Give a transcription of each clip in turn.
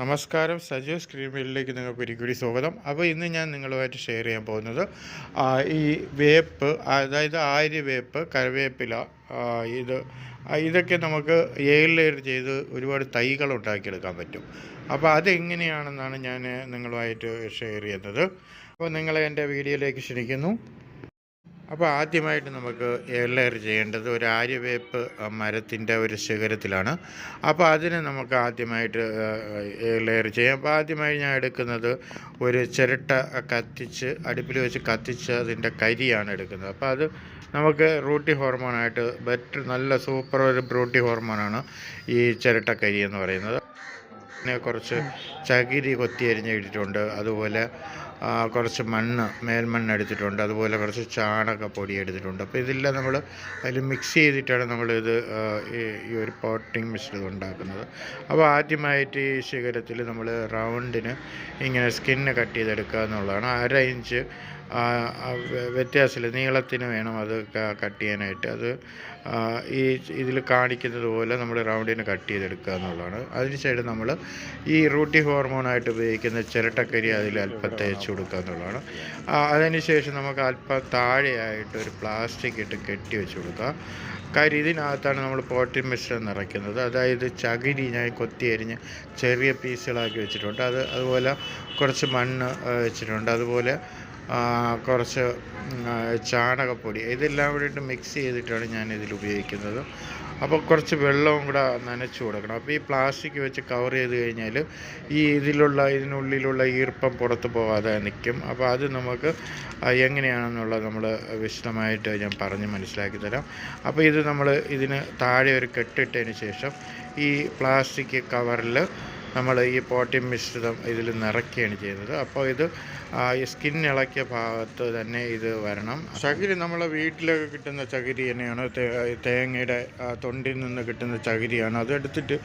നമസ്കാരം. സജീവ് സ്ക്രീമിലേക്ക് നിങ്ങൾക്ക് ഒരിക്കൽ സ്വാഗതം. അപ്പോൾ ഇന്ന് ഞാൻ നിങ്ങളുമായിട്ട് ഷെയർ ചെയ്യാൻ പോകുന്നത് ഈ വേപ്പ് അതായത് ആര്യ വേപ്പ് കരവേപ്പില ഇത് ഇതൊക്കെ നമുക്ക് എയർ ലെയർ ചെയ്ത് ഒരുപാട് തൈകൾ ഉണ്ടാക്കിയെടുക്കാൻ പറ്റും. അപ്പോൾ അതെങ്ങനെയാണെന്നാണ് ഞാൻ നിങ്ങളുമായിട്ട് ഷെയർ ചെയ്യുന്നത്. അപ്പോൾ നിങ്ങളെ എന്റെ വീഡിയോയിലേക്ക് ക്ഷണിക്കുന്നു. അപ്പോൾ ആദ്യമായിട്ട് നമുക്ക് എയർ ലെയർ ചെയ്യേണ്ടത് ഒരു ആര്യവേപ്പ് മരത്തിന്റെ ഒരു ശിഖരത്തിലാണ്. അപ്പോൾ അതിന് നമുക്ക് ആദ്യമായിട്ട് എയർ ലെയർ ചെയ്യാം. അപ്പോൾ ആദ്യമായി ഞാൻ എടുക്കുന്നത് ഒരു ചിരട്ട കത്തിച്ച് അടുപ്പിൽ വെച്ച് കത്തിച്ച് അതിന്റെ കരിയാണ് എടുക്കുന്നത്. അപ്പോൾ അത് നമുക്ക് റൂട്ടി ഹോർമോണായിട്ട് ബെറ്റർ നല്ല സൂപ്പർ ഒരു ബ്രൂട്ടി ഹോർമോണാണ് ഈ ചിരട്ടക്കരി എന്ന് പറയുന്നത്. പിന്നെ കുറച്ച് ചകിരി കൊത്തി അരിഞ്ഞിട്ടിട്ടുണ്ട് അതുപോലെ കുറച്ച് മണ്ണ് മേൽമണ്ണ് എടുത്തിട്ടുണ്ട്. അതുപോലെ കുറച്ച് ചാണകപ്പൊടി എടുത്തിട്ടുണ്ട്. അപ്പോൾ ഇതെല്ലാം നമ്മൾ അതിൽ മിക്സ് ചെയ്തിട്ടാണ് നമ്മളിത് ഈ ഒരു പോട്ടിംഗ് മിശ്രിതം ഉണ്ടാക്കുന്നത്. അപ്പോൾ ആദ്യമായിട്ട് ഈ ശിഖരത്തിൽ നമ്മൾ റൗണ്ടിന് ഇങ്ങനെ സ്കിന്ന് കട്ട് ചെയ്തെടുക്കുക എന്നുള്ളതാണ് അര ഇഞ്ച് വ്യത്യാസമില്ല. നീളത്തിന് വേണം അത് കട്ട് ചെയ്യാനായിട്ട് അത് ഈ ഇതിൽ കാണിക്കുന്നത് പോലെ നമ്മൾ റൗണ്ടിന് കട്ട് ചെയ്തെടുക്കുക എന്നുള്ളതാണ്. അതിനുശേഷം നമ്മൾ ഈ റൂട്ടി ഹോർമോണായിട്ട് ഉപയോഗിക്കുന്ന ചിരട്ടക്കരി അതിൽ അല്പം തേച്ച് കൊടുക്കുക എന്നുള്ളതാണ്. അതിനുശേഷം നമുക്ക് അല്പം താഴെയായിട്ട് ഒരു പ്ലാസ്റ്റിക് ഇട്ട് കെട്ടി വെച്ച് കൊടുക്കുക. കാര്യം ഇതിനകത്താണ് നമ്മൾ പോട്ടി മിശ്രം നിറയ്ക്കുന്നത്. അതായത് ചകിരി ഞാൻ കൊത്തി അരിഞ്ഞ് ചെറിയ പീസുകളാക്കി വെച്ചിട്ടുണ്ട്. അത് അതുപോലെ കുറച്ച് മണ്ണ് വെച്ചിട്ടുണ്ട്. അതുപോലെ കുറച്ച് ചാണകപ്പൊടി. ഇതെല്ലാം കൂടി ഇട്ട് മിക്സ് ചെയ്തിട്ടാണ് ഞാൻ ഇതിൽ ഉപയോഗിക്കുന്നത്. അപ്പോൾ കുറച്ച് വെള്ളവും കൂടെ നനച്ചു കൊടുക്കണം. അപ്പോൾ ഈ പ്ലാസ്റ്റിക് വെച്ച് കവർ ചെയ്ത് കഴിഞ്ഞാൽ ഈ ഇതിലുള്ള ഇതിനുള്ളിലുള്ള ഈർപ്പം പുറത്ത് പോകാതെ നിൽക്കും. അപ്പോൾ അത് നമുക്ക് എങ്ങനെയാണെന്നുള്ളത് നമ്മൾ വിശദമായിട്ട് ഞാൻ പറഞ്ഞ് മനസ്സിലാക്കി തരാം. അപ്പോൾ ഇത് നമ്മൾ ഇതിന് താഴെ ഒരു കെട്ടിട്ടതിന് ശേഷം ഈ പ്ലാസ്റ്റിക് കവറിൽ നമ്മൾ ഈ പോട്ടിയം മിശ്രിതം ഇതിൽ നിറയ്ക്കുകയാണ് ചെയ്യുന്നത്. അപ്പോൾ ഇത് ഈ സ്കിൻ ഇളക്കിയ ഭാഗത്ത് തന്നെ ഇത് വരണം. ചകിരി നമ്മളെ വീട്ടിലൊക്കെ കിട്ടുന്ന ചകിരി തന്നെയാണ്. തേങ്ങയുടെ തൊണ്ടിൽ നിന്ന് കിട്ടുന്ന ചകിരിയാണ്. അതെടുത്തിട്ട്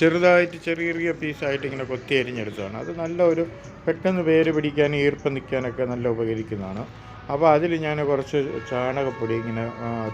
ചെറുതായിട്ട് ചെറിയ ചെറിയ പീസായിട്ട് ഇങ്ങനെ കൊത്തി അരിഞ്ഞെടുത്തതാണ്. അത് നല്ല ഒരു പെട്ടെന്ന് വേര് പിടിക്കാൻ ഈർപ്പം നിൽക്കാനൊക്കെ നല്ല ഉപകരിക്കുന്നതാണ്. അപ്പോൾ അതിൽ ഞാൻ കുറച്ച് ചാണകപ്പൊടി ഇങ്ങനെ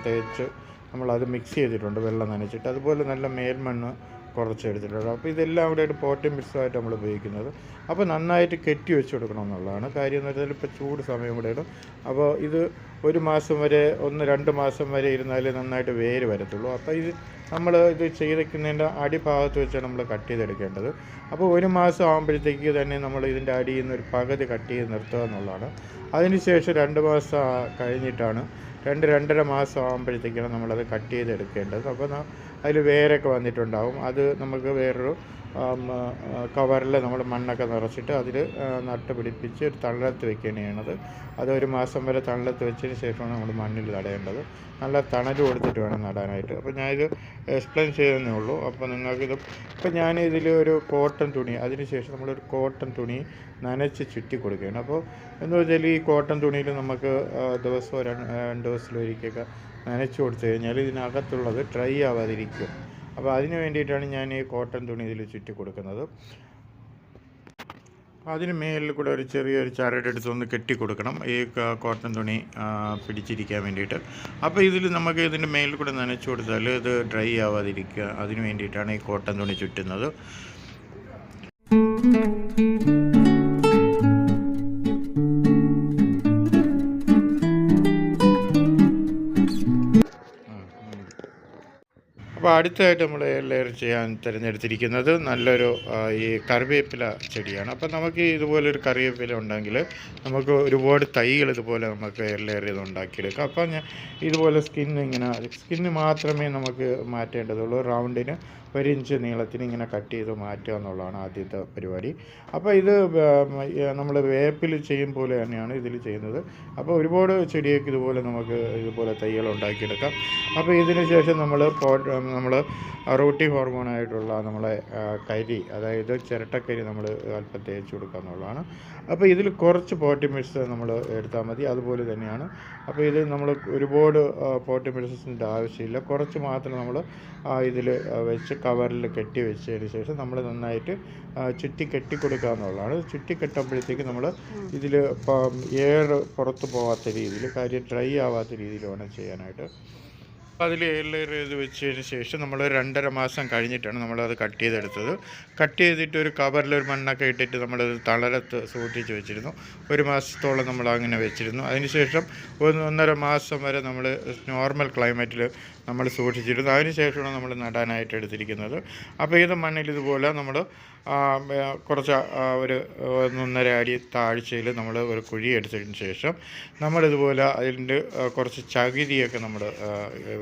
തേച്ച് നമ്മളത് മിക്സ് ചെയ്തിട്ടുണ്ട് വെള്ളം നനച്ചിട്ട്. അതുപോലെ നല്ല മേൽമണ്ണ് കുറച്ച് എടുത്തിട്ടുള്ളത് അപ്പോൾ ഇതെല്ലാം കൂടെ ഒരു പോട്ടിംഗ് മിക്സായിട്ട് നമ്മൾ ഉപയോഗിക്കുന്നത്. അപ്പോൾ നന്നായിട്ട് കെട്ടി വെച്ച് കൊടുക്കണം എന്നുള്ളതാണ് കാര്യം എന്ന് വെച്ചാൽ ഇപ്പോൾ ചൂട് സമയം കൂടെയാണ് അപ്പോൾ ഇത് ഒരു മാസം വരെ ഒന്ന് രണ്ട് മാസം വരെ ഇരുന്നാലേ നന്നായിട്ട് വേര് വരത്തുള്ളൂ. അപ്പോൾ ഇത് നമ്മൾ ഇത് ചെയ്തിരിക്കുന്നതിന്റെ അടിഭാഗത്ത് വെച്ചാണ് നമ്മൾ കട്ട് ചെയ്തെടുക്കേണ്ടത്. അപ്പോൾ ഒരു മാസം ആകുമ്പോഴത്തേക്ക് തന്നെ നമ്മൾ ഇതിന്റെ അടിയിൽ നിന്ന് ഒരു പകുതി കട്ട് ചെയ്ത് നിർത്തുക എന്നുള്ളതാണ്. അതിനുശേഷം രണ്ട് മാസം കഴിഞ്ഞിട്ടാണ് രണ്ട് രണ്ടര മാസം ആകുമ്പോഴത്തേക്കാണ് നമ്മളത് കട്ട് ചെയ്തെടുക്കേണ്ടത്. അപ്പോൾ അതിൽ വേരൊക്കെ വന്നിട്ടുണ്ടാവും. അത് നമുക്ക് വേറൊരു കവറിൽ നമ്മൾ മണ്ണൊക്കെ നിറച്ചിട്ട് അതിൽ നട്ട് പിടിപ്പിച്ച് ഒരു തണലത്ത് വെക്കുകയാണ് ചെയ്യണത് അത് ഒരു മാസം വരെ തണലത്ത് വെച്ചതിന് ശേഷമാണ് നമ്മൾ മണ്ണിൽ നടേണ്ടത്. നല്ല തണൽ കൊടുത്തിട്ട് വേണം നടാനായിട്ട്. അപ്പോൾ ഞാനിത് എക്സ്പ്ലെയിൻ ചെയ്തതേ ഉള്ളൂ. അപ്പോൾ നിങ്ങൾക്കിത് ഇപ്പോൾ ഞാൻ ഇതിൽ ഒരു കോട്ടൺ തുണി അതിന് ശേഷം നമ്മളൊരു കോട്ടൺ തുണി നനച്ച് ചുറ്റി കൊടുക്കുകയാണ്. അപ്പോൾ എന്ന് വെച്ചാൽ ഈ കോട്ടൺ തുണിയിൽ നമുക്ക് ദിവസമോ രണ്ട് ദിവസത്തിലൊരിക്കലൊക്കെ നനച്ച് കൊടുത്തു കഴിഞ്ഞാൽ ഇതിനകത്തുള്ളത് ഡ്രൈ ആവാതിരിക്കും. അപ്പോൾ അതിന് വേണ്ടിയിട്ടാണ് ഞാൻ ഈ കോട്ടൺ തുണി ഇതിൽ ചുറ്റി കൊടുക്കുന്നത്. അതിന് മേലിൽ കൂടെ ഒരു ചെറിയൊരു ചരടെടുത്ത് ഒന്ന് കെട്ടി കൊടുക്കണം. ഈ കോട്ടൺ തുണി പിടിച്ചിരിക്കാൻ വേണ്ടിയിട്ട്. അപ്പോൾ ഇതിൽ നമുക്ക് ഇതിന്റെ മേലിൽ കൂടെ നനച്ച് കൊടുത്താൽ ഇത് ഡ്രൈ ആവാതിരിക്കുക. അതിന് വേണ്ടിയിട്ടാണ് ഈ കോട്ടൺ തുണി ചുറ്റുന്നത്. അപ്പോൾ അടുത്തതായിട്ട് നമ്മൾ ലെയർ ചെയ്യാൻ തിരഞ്ഞെടുത്തിരിക്കുന്നത് നല്ലൊരു ഈ കറിവേപ്പില ചെടിയാണ്. അപ്പോൾ നമുക്ക് ഇതുപോലൊരു കറിവേപ്പില ഉണ്ടെങ്കിൽ നമുക്ക് ഒരുപാട് തൈകൾ ഇതുപോലെ നമുക്ക് ലെയർ ചെയ്ത് ഉണ്ടാക്കിയെടുക്കാം. അപ്പോൾ ഞാൻ ഇതുപോലെ സ്കിന്നിങ്ങനെ സ്കിന്ന് മാത്രമേ നമുക്ക് മാറ്റേണ്ടതുള്ളൂ. റൗണ്ടിന് ഒരു ഇഞ്ച് നീളത്തിന് ഇങ്ങനെ കട്ട് ചെയ്ത് മാറ്റുക എന്നുള്ളതാണ് ആദ്യത്തെ പരിപാടി. അപ്പോൾ ഇത് നമ്മൾ വേപ്പിൽ ചെയ്യും പോലെ തന്നെയാണ് ഇതിൽ ചെയ്യുന്നത്. അപ്പോൾ ഒരുപാട് ചെടിയൊക്കെ ഇതുപോലെ നമുക്ക് ഇതുപോലെ തൈകൾ ഉണ്ടാക്കിയെടുക്കാം. അപ്പോൾ ഇതിന് ശേഷം നമ്മൾ നമ്മൾ റൂട്ടി ഹോർമോണായിട്ടുള്ള നമ്മളെ കരി അതായത് ചിരട്ടക്കരി നമ്മൾ അല്പം തേച്ച് കൊടുക്കുക എന്നുള്ളതാണ്. അപ്പോൾ ഇതിൽ കുറച്ച് പോട്ടി മിക്സ് നമ്മൾ എടുത്താൽ മതി. അതുപോലെ തന്നെയാണ്. അപ്പോൾ ഇത് നമ്മൾ ഒരുപാട് പോട്ടി മിക്സിന്റെ ആവശ്യമില്ല. കുറച്ച് മാത്രം നമ്മൾ ഇതിൽ വെച്ച് കവറിൽ കെട്ടി വെച്ചതിന് ശേഷം നമ്മൾ നന്നായിട്ട് ചുറ്റി കെട്ടി കൊടുക്കുക എന്നുള്ളതാണ്. ചുറ്റി കെട്ടുമ്പോഴത്തേക്ക് നമ്മൾ ഇതിൽ ഇപ്പം എയർ പുറത്ത് പോകാത്ത രീതിയിൽ കാര്യം ഡ്രൈ ആവാത്ത രീതിയിൽ വേണം ചെയ്യാനായിട്ട്. അതിൽ ലെയർ ചെയ്ത് വെച്ചതിന് ശേഷം നമ്മൾ രണ്ടര മാസം കഴിഞ്ഞിട്ടാണ് നമ്മളത് കട്ട് ചെയ്തെടുത്തത്. കട്ട് ചെയ്തിട്ട് ഒരു കവറിൽ ഒരു മണ്ണൊക്കെ ഇട്ടിട്ട് നമ്മളത് തളരത്ത് സൂക്ഷിച്ച് വെച്ചിരുന്നു. ഒരു മാസത്തോളം നമ്മൾ അങ്ങനെ വെച്ചിരുന്നു. അതിനുശേഷം ഒന്ന് ഒന്നര മാസം വരെ നമ്മൾ നോർമൽ ക്ലൈമറ്റിൽ നമ്മൾ സൂക്ഷിച്ചിരുന്നു. അതിനുശേഷമാണ് നമ്മൾ നടാനായിട്ട് എടുത്തിരിക്കുന്നത്. അപ്പോൾ ഇത് മണ്ണിൽ ഇതുപോലെ നമ്മൾ കുറച്ച് ഒരു ഒന്നൊന്നര അടി താഴ്ചയിൽ നമ്മൾ ഒരു കുഴി എടുത്തതിന് ശേഷം നമ്മളിതുപോലെ അതിന്റെ കുറച്ച് ചകിരിയൊക്കെ നമ്മൾ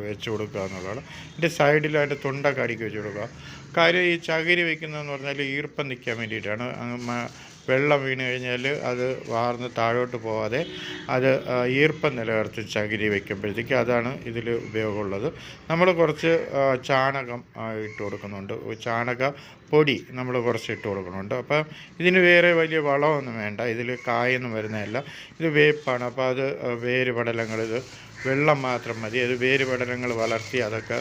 വെച്ച് കൊടുക്കുക എന്നുള്ളതാണ്. ഇതിന്റെ സൈഡിൽ അതിന്റെ തൊണ്ടൊക്കെ അടുക്കി വെച്ച് കൊടുക്കുക. കാര്യം ഈ ചകിരി വയ്ക്കുന്നതെന്ന് പറഞ്ഞാൽ ഈർപ്പം നിൽക്കാൻ വേണ്ടിയിട്ടാണ്. വെള്ളം വീണ് കഴിഞ്ഞാൽ അത് വാർന്ന് താഴോട്ട് പോവാതെ അത് ഈർപ്പം നിലനിർത്തി ചകിരി വയ്ക്കുമ്പോഴത്തേക്ക് അതാണ് ഇതിൽ ഉപയോഗമുള്ളത്. നമ്മൾ കുറച്ച് ചാണകം ഇട്ട് കൊടുക്കുന്നുണ്ട്. ചാണക പൊടി നമ്മൾ കുറച്ച് ഇട്ട് കൊടുക്കുന്നുണ്ട്. അപ്പം ഇതിന് വേറെ വലിയ വളമൊന്നും വേണ്ട. ഇതിൽ കായൊന്നും വരുന്നതല്ല. ഇത് വേപ്പാണ്. അപ്പോൾ അത് വേര് പടലങ്ങൾ ഇത് വെള്ളം മാത്രം മതി. അത് വേര് പടലങ്ങൾ വളർത്തി അതൊക്കെ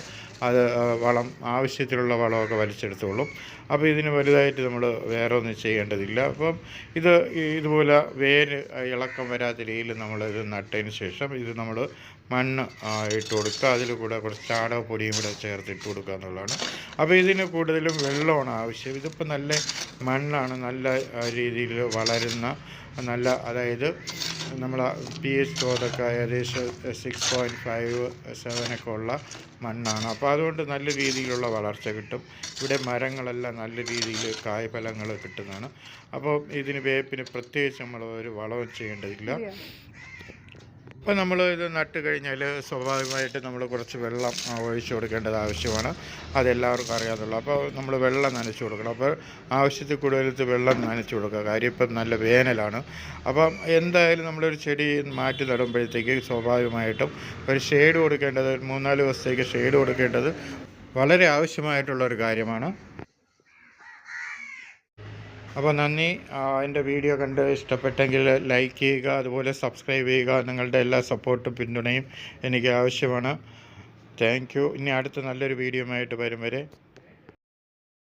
അത് വളം ആവശ്യത്തിലുള്ള വളമൊക്കെ വലിച്ചെടുത്തോളും. അപ്പോൾ ഇതിന് വലുതായിട്ട് നമ്മൾ വേറെ ഒന്നും ചെയ്യേണ്ടതില്ല. അപ്പം ഇത് ഇതുപോലെ വേര് ഇളക്കം വരാത്ത രീതിയിൽ നമ്മൾ ഇത് നട്ടതിന് ശേഷം ഇത് നമ്മൾ മണ്ണ് ഇട്ട് കൊടുക്കുക. അതിൽ കൂടെ കുറച്ച് ചാണകപ്പൊടിയും കൂടെ ചേർത്ത് ഇട്ട് കൊടുക്കുക എന്നുള്ളതാണ്. അപ്പോൾ ഇതിന് കൂടുതലും വെള്ളമാണ് ആവശ്യം. ഇതിപ്പോൾ നല്ല മണ്ണാണ് നല്ല രീതിയിൽ വളരുന്ന നല്ല അതായത് നമ്മൾ പി എച്ച് തോതൊക്കെ ഏകദേശം സിക്സ് പോയിന്റ് ഫൈവ് സെവനൊക്കെ ഉള്ള മണ്ണാണ്. അപ്പോൾ അതുകൊണ്ട് നല്ല രീതിയിലുള്ള വളർച്ച കിട്ടും. ഇവിടെ മരങ്ങളെല്ലാം നല്ല രീതിയിൽ കായ്ഫലങ്ങൾ കിട്ടുന്നതാണ്. അപ്പോൾ ഇതിന് വേപ്പിന് പ്രത്യേകിച്ച് നമ്മൾ ഒരു വളവും ചെയ്യേണ്ടതില്ല. അപ്പോൾ നമ്മൾ ഇത് നട്ട് കഴിഞ്ഞാൽ സ്വാഭാവികമായിട്ട് നമ്മൾ കുറച്ച് വെള്ളം ഒഴിച്ചു കൊടുക്കേണ്ടത് ആവശ്യമാണ്. അതെല്ലാവർക്കും അറിയാതുള്ളൂ അപ്പോൾ നമ്മൾ വെള്ളം നനച്ചു കൊടുക്കണം. അപ്പോൾ ആവശ്യത്തിൽ കൂടുതലത്ത് വെള്ളം നനച്ചു കൊടുക്കുക. കാര്യം ഇപ്പം നല്ല വേനലാണ്. അപ്പം എന്തായാലും നമ്മളൊരു ചെടി മാറ്റി നടുമ്പോഴത്തേക്ക് സ്വാഭാവികമായിട്ടും ഒരു ഷെയ്ഡ് കൊടുക്കേണ്ടത് മൂന്നാൽ ദിവസത്തേക്ക് ഷെയ്ഡ് കൊടുക്കേണ്ടത് വളരെ ആവശ്യമായിട്ടുള്ള ഒരു കാര്യമാണ്. അപ്പോൾ നന്ദി. എന്റെ വീഡിയോ കണ്ട് ഇഷ്ടപ്പെട്ടെങ്കിൽ ലൈക്ക് ചെയ്യുക അതുപോലെ സബ്സ്ക്രൈബ് ചെയ്യുക നിങ്ങളുടെ എല്ലാ സപ്പോർട്ടും പിന്തുണയും എനിക്ക് ആവശ്യമാണ്. Thank you. ഇനി അടുത്ത നല്ലൊരു വീഡിയോ ആയിട്ട് വരും വരെ.